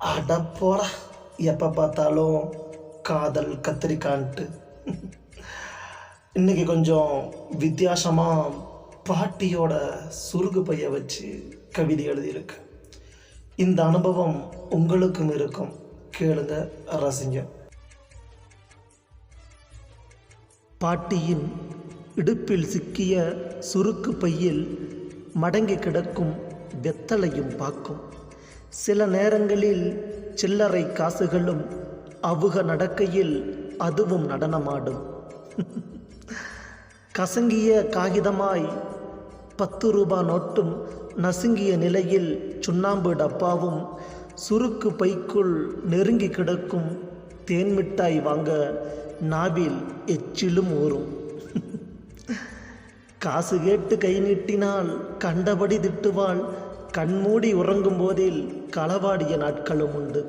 அடப்போடா. எப்போ பார்த்தாலும் காதல் கத்திரிக்கான்ட்டு. இன்றைக்கி கொஞ்சம் வித்தியாசமாக பாட்டியோட சுருகு பைய வச்சு கவிதை எழுதியிருக்கு. இந்த அனுபவம் உங்களுக்கும் இருக்கும். கேளுங்க ரசிங்க. பாட்டியின் இடுப்பில் சிக்கிய சுருக்கு பையில் மடங்கி கிடக்கும் வெத்தலையும் பாக்கும் சில நேரங்களில் சில்லறை காசுகளும் அவுக நடக்கையில் அதுவும் நடனமாடும். கசங்கிய காகிதமாய் பத்து ரூபா நோட்டும் நசுங்கிய நிலையில் சுண்ணாம்பு டப்பாவும் சுருக்கு பைக்குள் நெருங்கி கிடக்கும் தேன் மிட்டாய் வாங்க நாவில் எச்சிலும் ஊறும். காசு கேட்டு கை நீட்டினால் கண்டபடி திட்டுவாள் கண்மூடி உறங்கும் போதில் களவாடிய நாட்களும் உண்டு.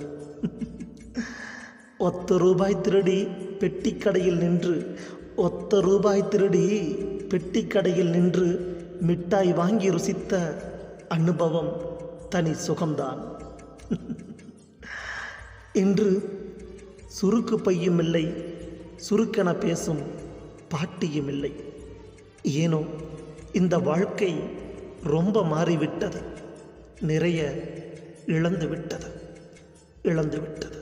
ஒத்த ரூபாய் திருடி பெட்டிக்கடையில் நின்று ஒத்த ரூபாய் திருடி பெட்டிக்கடையில் நின்று மிட்டாய் வாங்கி ருசித்த அனுபவம் தனி சுகம்தான். இன்று சுருக்கு பையும் இல்லை சுருக்கென பேசும் பாட்டியும் இல்லை. ஏனோ இந்த வாழ்க்கை ரொம்ப மாறிவிட்டது. நிறைய இழந்து விட்டது இழந்து விட்டது